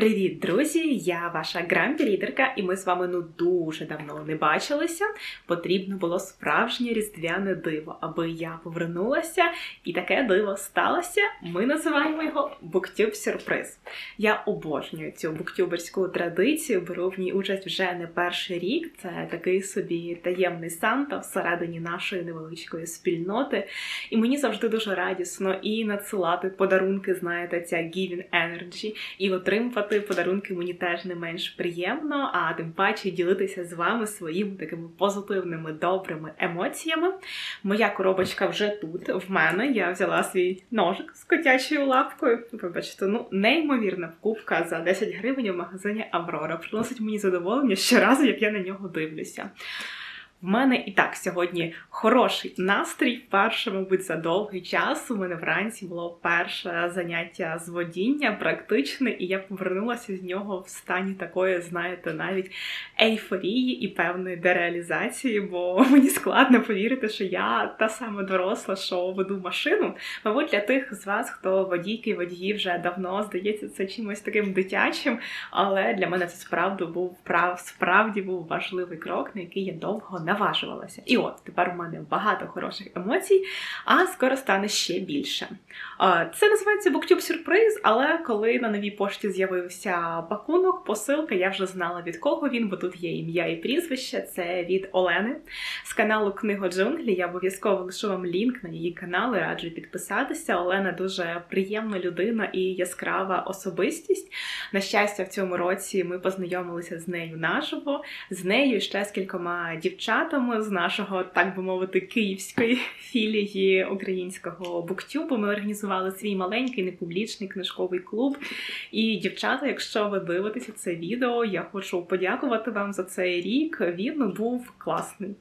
Привіт, друзі! Я ваша грампі-лідерка, і ми з вами ну дуже давно не бачилися. Потрібно було справжнє різдвяне диво, аби я повернулася, і таке диво сталося. Ми називаємо його буктюб сюрприз. Я обожнюю цю буктюберську традицію, беру в ній участь вже не перший рік. Це такий собі таємний санта всередині нашої невеличкої спільноти. І мені завжди дуже радісно і надсилати подарунки, знаєте, ця giving energy, і отримувати подарунки мені теж не менш приємно, а тим паче ділитися з вами своїми такими позитивними добрими емоціями. Моя коробочка вже тут в мене. Я взяла свій ножик з котячою лапкою. Вибачте, ну неймовірна покупка за 10 гривень в магазині Аврора. Приносить мені задоволення щоразу, як я на нього дивлюся. В мене і так сьогодні хороший настрій. Перше, мабуть, за довгий час. У мене вранці було перше заняття з водіння, практичне, і я повернулася з нього в стані такої, знаєте, навіть ейфорії і певної дереалізації, бо мені складно повірити, що я та сама доросла, що веду машину. Мабуть, для тих з вас, хто водійки водії вже давно здається це чимось таким дитячим, але для мене це справді був справді був важливий крок, на який я довго наважувалася. І от тепер у мене багато хороших емоцій, а скоро стане ще більше. Це називається BookTube сюрприз, але коли на новій пошті з'явився пакунок, посилка, я вже знала від кого він, бо тут є ім'я і прізвище. Це від Олени з каналу Книго Джунглі. Я обов'язково лишу вам лінк на її канал і раджу підписатися. Олена дуже приємна людина і яскрава особистість. На щастя, в цьому році ми познайомилися з нею наживо, з нею і ще з кількома дівчатами з нашого, так би мовити, київської філії українського буктюбу. Ми організували свій маленький непублічний книжковий клуб. І, дівчата, якщо ви дивитеся це відео, я хочу подякувати вам за цей рік. Він був класний.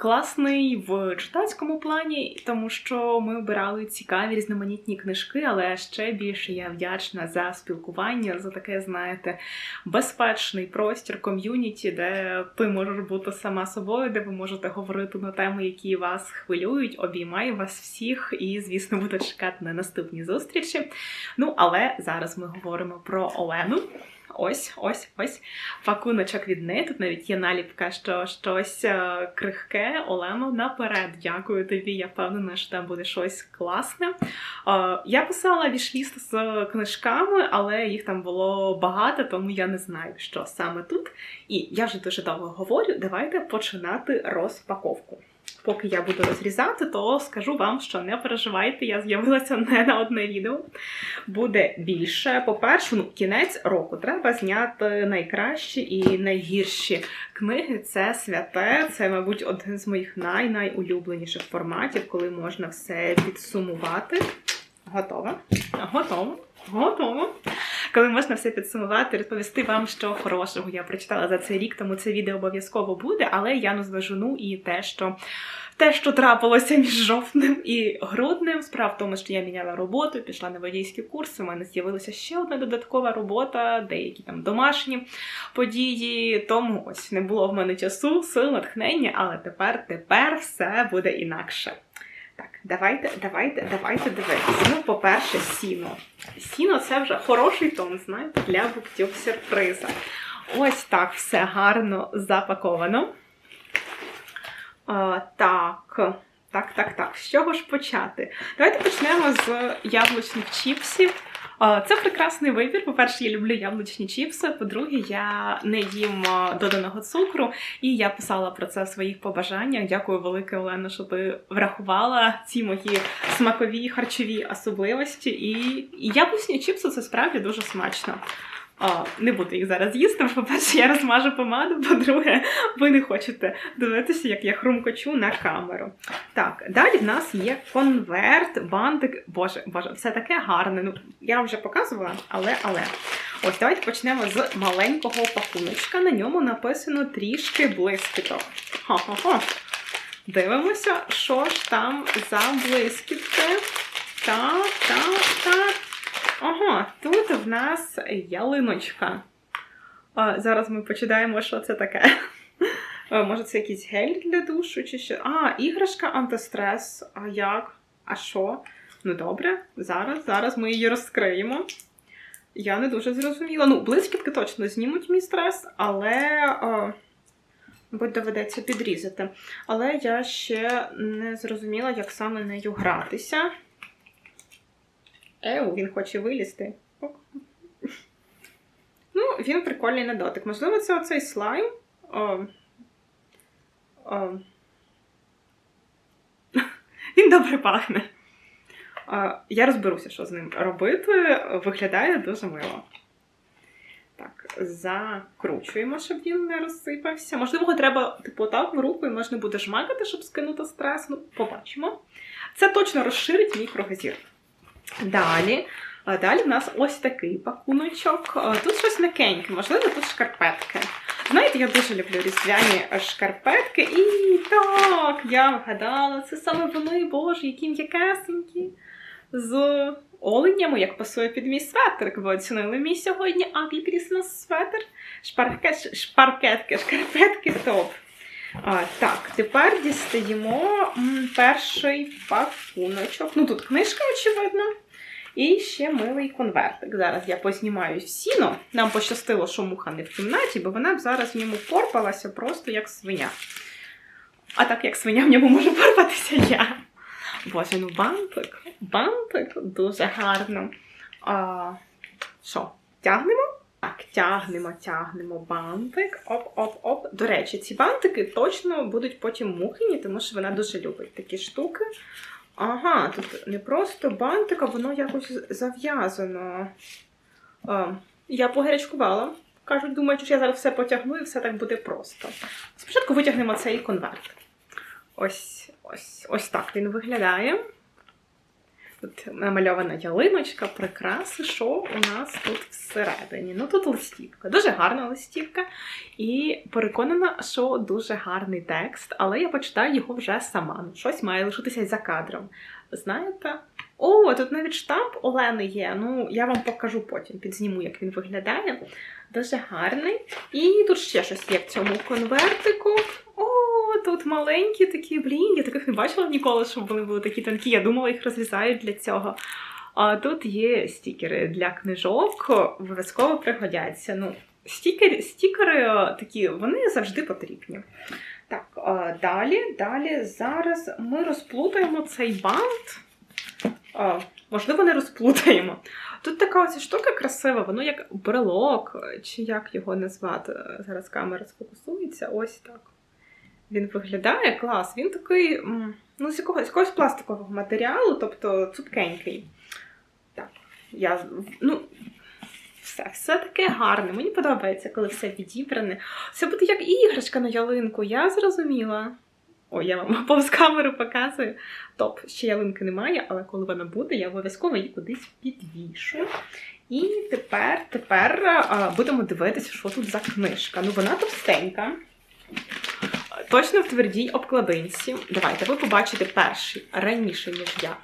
Класний в читацькому плані, тому що ми обирали цікаві різноманітні книжки, але ще більше я вдячна за спілкування, за таке, знаєте, безпечний простір ком'юніті, де ти можеш бути сама собою, де ви можете говорити на теми, які вас хвилюють. Обіймаю вас всіх і, звісно, буду чекати на наступні зустрічі. Ну, але зараз ми говоримо про Олену. Ось, ось, ось пакуночок від неї. Тут навіть є наліпка, що щось е, крихке. Олено, наперед. Дякую тобі. Я впевнена, що там буде щось класне. Е, я писала вішліст з книжками, але їх там було багато, тому я не знаю, що саме тут. І я вже дуже довго говорю. Давайте починати розпаковку. Поки я буду розрізати, то скажу вам, що не переживайте, я з'явилася не на одне відео. Буде більше. По-перше, ну, кінець року треба зняти найкращі і найгірші книги. Це святе, це, мабуть, один з моїх най-найулюбленіших форматів, коли можна все підсумувати. Готова? Готово. Готово. Коли можна все підсумувати, розповісти вам, що хорошого я прочитала за цей рік, тому це відео обов'язково буде, але я назважу і те, що те, що трапилося між жовтнем і груднем. Справа в тому, що я міняла роботу, пішла на водійські курси. У мене з'явилася ще одна додаткова робота, деякі там домашні події. Тому ось не було в мене часу, сил, натхнення, але тепер, тепер все буде інакше. Давайте, давайте, давайте дивитися. Ну, по-перше, сіно. Сіно це вже хороший тон, знаєте, для буктюб сюрприза. Ось так все гарно запаковано. А, Так, так, так, так. З чого ж почати? Давайте почнемо з яблучних чіпсів. Це прекрасний вибір. По-перше, я люблю яблучні чіпси. По-друге, я не їм доданого цукру, і я писала про це в своїх побажаннях. Дякую, велике Олена, що ти врахувала ці мої смакові харчові особливості. І яблучні чіпси це справді дуже смачно. О, не буду їх зараз їсти. По-перше, я розмажу помаду, по-друге, ви не хочете дивитися, як я хрумкочу на камеру. Так, далі в нас є конверт, бантик. Боже, боже, все таке гарне. Ну, я вже показувала, але, але. Ось, давайте почнемо з маленького пакуночка. На ньому написано трішки блискіток. Хо-хо-хо. Дивимося, що ж там за блискітки. Так, так, так. Ага, тут в нас ялиночка. А, Зараз ми починаємо, що це таке. А, може, це якийсь гель для душу чи що. А, іграшка антистрес. А як? А що? Ну добре, зараз, зараз ми її розкриємо. Я не дуже зрозуміла. Ну, блискітки точно знімуть мій стрес, але. О, Мабуть, доведеться підрізати. Але я ще не зрозуміла, як саме нею гратися. Еу, він хоче вилізти. Ну, він прикольний на дотик. Можливо, це оцей слайм. О, о. Він добре пахне. О, я розберуся, що з ним робити. Виглядає дуже мило. Так, закручуємо, щоб він не розсипався. Можливо, його треба, типу, так в руку і можна буде жмакати, щоб скинути стрес. Ну, побачимо. Це точно розширить мій кругозір. Далі. Далі в нас ось такий пакуночок. Тут щось м'якеньке, можливо, тут шкарпетки. Знаєте, я дуже люблю різдвяні шкарпетки. І так, я вгадала, це саме вони, боже, які м'якесенькі. З оленями, як пасує під мій светр. Ви оцінили мій сьогодні Ugly Christmas светр. Шпарке- шпаркетки, шкарпетки топ. А, так, тепер дістаємо перший пакуночок. Ну, тут книжка, очевидно. І ще милий конвертик. Зараз я познімаю сіно. Нам пощастило, що муха не в кімнаті, бо вона б зараз в ньому порпалася просто як свиня. А так як свиня в ньому може порпатися я. Боже, ну бантик, бантик дуже гарно. А, що, тягнемо? Так, тягнемо, тягнемо бантик. Оп-оп-оп. До речі, ці бантики точно будуть потім мухині, тому що вона дуже любить такі штуки. Ага, тут не просто бантик, а воно якось зав'язано. Я погарячкувала. Кажуть, думають, що я зараз все потягну і все так буде просто. Спочатку витягнемо цей конверт. Ось, ось, ось так він виглядає. Тут намальована ялиночка, прикраси, що у нас тут всередині. Ну тут листівка, дуже гарна листівка. І переконана, що дуже гарний текст, але я почитаю його вже сама. Ну, щось має лишитися за кадром. Знаєте? О, тут навіть штамп Олени є. Ну, я вам покажу потім, підзніму, як він виглядає. Дуже гарний. І тут ще щось є в цьому конвертику. Тут маленькі такі, блін, я таких не бачила ніколи, щоб вони були такі тонкі. Я думала, їх розрізають для цього. А тут є стікери для книжок, обов'язково пригодяться. Ну, стікери, стікери е, такі, вони завжди потрібні. Так, далі, далі, зараз ми розплутаємо цей бант. А, можливо, не розплутаємо. Тут така ось штука красива, воно як брелок, чи як його назвати. Зараз камера сфокусується. Ось так. Він виглядає клас. Він такий, ну, з якогось, з якогось пластикового матеріалу, тобто цупкенький. Так, я, ну, все, все таке гарне. Мені подобається, коли все відібране. Це буде як іграшка на ялинку, я зрозуміла. О, я вам повз камеру показую. Топ, ще ялинки немає, але коли вона буде, я обов'язково її кудись підвішу. І тепер, тепер а, будемо дивитися, що тут за книжка. Ну, вона товстенька. Точно в твердій обкладинці. Давайте ви побачите перший раніше, ніж я.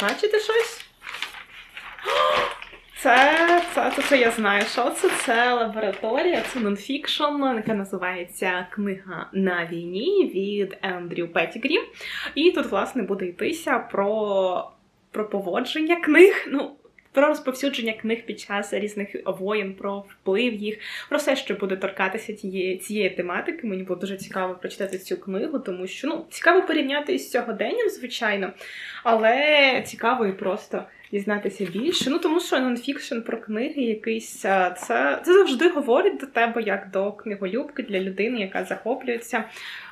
Бачите щось? Це, це, це, це я знаю, що це. Це лабораторія, це нонфікшн, яка називається Книга на війні від Ендрю Петтігрі. І тут, власне, буде йтися про, про поводження книг. Ну, про розповсюдження книг під час різних воєн, про вплив їх, про все, що буде торкатися тієї, цієї тематики. Мені було дуже цікаво прочитати цю книгу, тому що ну, цікаво порівняти із сьогоденням, звичайно, але цікаво і просто дізнатися більше. Ну тому що нонфікшн про книги якийсь це, це завжди говорить до тебе як до книголюбки для людини, яка захоплюється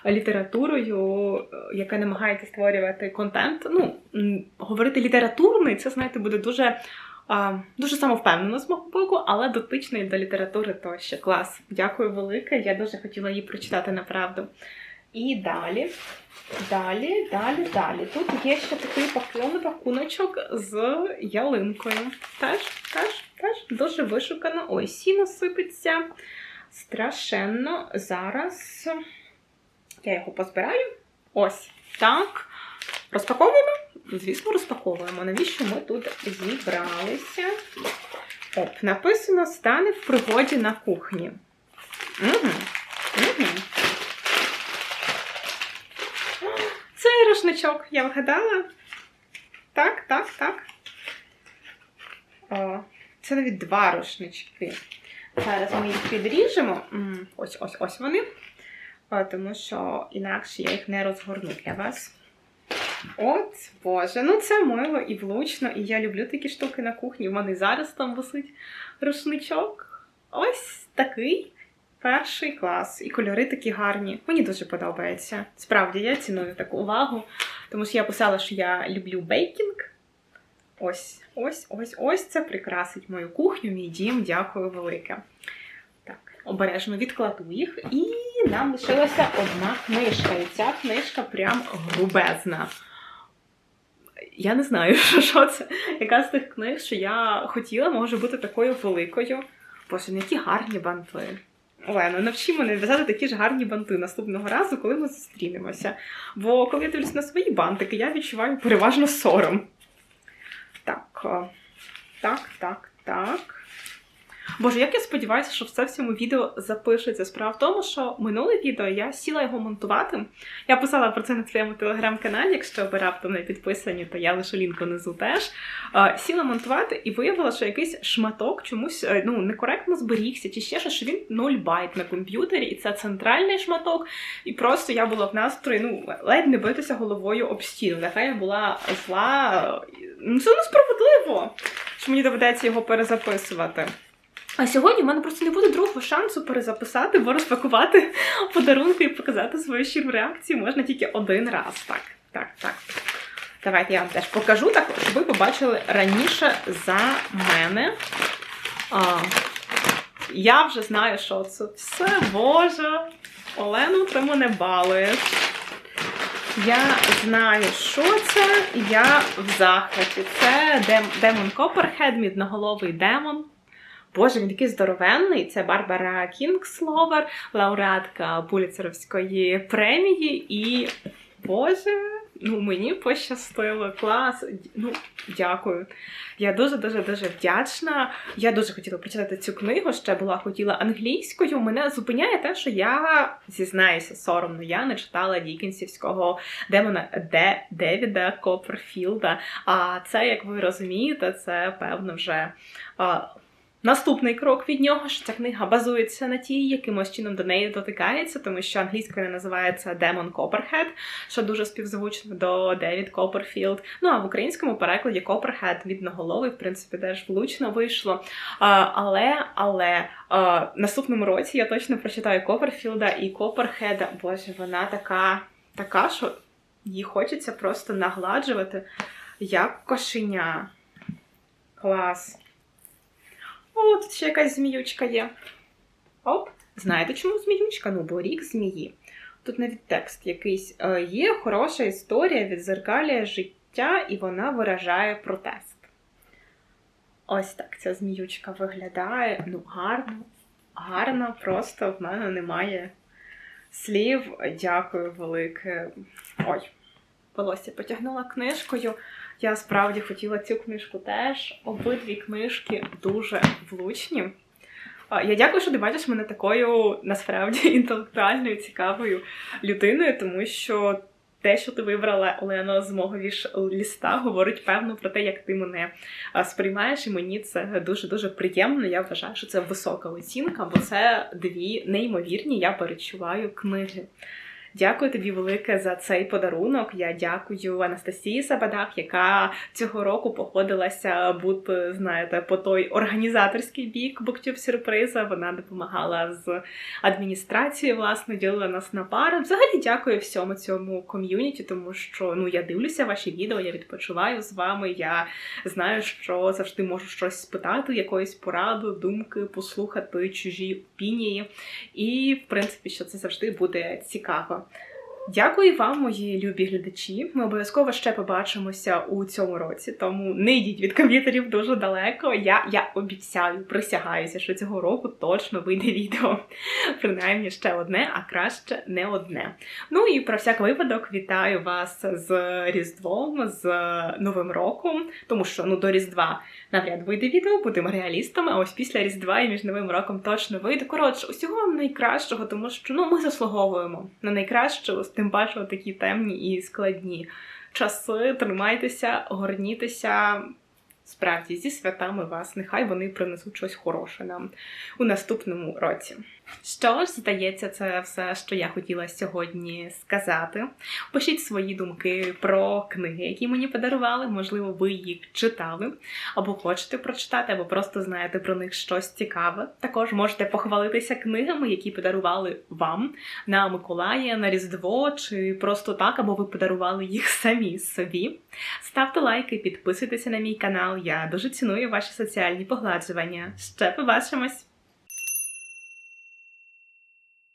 літературою, яка намагається створювати контент. Ну, говорити літературний, це знаєте, буде дуже. Дуже самовпевнено з мого боку, але дотичний до літератури то ще клас. Дякую велике. Я дуже хотіла її прочитати направду. І далі, далі, далі, далі. Тут є ще такий пакун, пакуночок з ялинкою. Теж, теж, теж дуже вишукано. Ой, сіно сипеться. Страшенно. Зараз я його позбираю. Ось так. Розпаковуємо? Звісно, розпаковуємо. Навіщо ми тут зібралися? Оп, написано стане в пригоді на кухні. Угу. Угу. Цей рушничок я вгадала. Так, так, так. О, це навіть два рушнички. Зараз ми їх підріжемо. Ось ось ось вони. Тому що інакше я їх не розгорну для вас. От, Боже, ну це мило і влучно, і я люблю такі штуки на кухні. У мене зараз там висить рушничок. Ось такий перший клас. І кольори такі гарні. Мені дуже подобається. Справді, я ціную таку увагу, тому що я писала, що я люблю бейкінг. Ось, ось, ось, ось це прикрасить мою кухню, мій дім. Дякую велике. Так, обережно відкладу їх. І нам лишилася одна книжка. І ця книжка прям грубезна. Я не знаю, що, це. Яка з тих книг, що я хотіла, може бути такою великою. Боже, ну які гарні банти. Олено, навчи мене в'язати такі ж гарні банти наступного разу, коли ми зустрінемося. Бо коли я дивлюсь на свої бантики, я відчуваю переважно сором. Так, так, так, так. Боже, як я сподіваюся, що все в цьому відео запишеться. Справа в тому, що минуле відео я сіла його монтувати. Я писала про це на своєму телеграм-каналі. Якщо ви раптом не підписані, то я лишу лінк внизу теж. Е, Сіла монтувати і виявила, що якийсь шматок чомусь е, ну, некоректно зберігся, чи ще щось, що він 0 байт на комп'ютері, і це центральний шматок. І просто я була в настрої, ну, ледь не битися головою об стіну. Така я була зла. Це несправедливо, що мені доведеться його перезаписувати. А сьогодні в мене просто не буде другого шансу перезаписати, бо розпакувати подарунки і показати свою щиру реакцію можна тільки один раз. Так, так, так. Давайте я вам теж покажу так, щоб ви побачили раніше за мене. А, я вже знаю, що це все. Боже. Олену, ти мене балуєш. Я знаю, що це. Я в захваті. Це демон Копперхед, мідноголовий демон. Боже, він такий здоровенний. Це Барбара Кінгсловер, лауреатка Пуліцеровської премії. І Боже, ну мені пощастило. Клас. Ну, дякую. Я дуже дуже дуже вдячна. Я дуже хотіла прочитати цю книгу. Ще була хотіла англійською. Мене зупиняє те, що я зізнаюся соромно. Я не читала Дікінсівського демона Де Девіда Копперфілда. А це, як ви розумієте, це певно вже. Наступний крок від нього, що ця книга базується на тій, якимось чином до неї дотикається, тому що англійською називається Демон Copperhead, що дуже співзвучно до Девід Копперфілд. Ну а в українському перекладі Copperhead відноголовий, в принципі, теж влучно вийшло. Але але наступному році я точно прочитаю Копперфілда і Копперхеда. Боже, вона така, така, що її хочеться просто нагладжувати як кошеня. Клас. О, тут ще якась зміючка є. Оп. Знаєте, чому зміючка? Ну, бо рік змії. Тут навіть текст якийсь Е, є хороша історія відзеркалює життя, і вона виражає протест. Ось так ця зміючка виглядає. Ну, гарно, гарно, просто в мене немає слів. Дякую велике. Ой, волосся потягнула книжкою. Я справді хотіла цю книжку теж. Обидві книжки дуже влучні. Я дякую, що ти бачиш мене такою насправді інтелектуальною, цікавою людиною, тому що те, що ти вибрала Олено з мого віш ліста, говорить певно про те, як ти мене сприймаєш, і мені це дуже дуже приємно. Я вважаю, що це висока оцінка, бо це дві неймовірні, я перечуваю книги. Дякую тобі велике за цей подарунок. Я дякую Анастасії Сабадак, яка цього року походилася бути, знаєте, по той організаторський бік буктюб сюрприза. Вона допомагала з адміністрацією, власне, ділила нас на пари. Взагалі дякую всьому цьому ком'юніті, тому що ну я дивлюся ваші відео, я відпочиваю з вами. Я знаю, що завжди можу щось спитати, якоїсь поради, думки, послухати чужі опінії. І, в принципі, що це завжди буде цікаво. Дякую вам, мої любі глядачі. Ми обов'язково ще побачимося у цьому році, тому не йдіть від комп'ютерів дуже далеко. Я, я обіцяю, присягаюся, що цього року точно вийде відео. Принаймні ще одне, а краще не одне. Ну і про всяк випадок вітаю вас з Різдвом, з Новим роком, тому що ну до Різдва навряд вийде відео, будемо реалістами. А ось після Різдва і між Новим роком точно вийде. Коротше, усього найкращого, тому що ну ми заслуговуємо на найкраще, тим паче такі темні і складні часи. Тримайтеся, горнітеся. Справді, зі святами вас, нехай вони принесуть щось хороше нам у наступному році. Що ж, здається, це все, що я хотіла сьогодні сказати. Пишіть свої думки про книги, які мені подарували. Можливо, ви їх читали, або хочете прочитати, або просто знаєте про них щось цікаве. Також можете похвалитися книгами, які подарували вам на Миколая, на Різдво, чи просто так, або ви подарували їх самі собі. Ставте лайки, підписуйтеся на мій канал. Я дуже ціную ваші соціальні погладжування. Ще побачимось!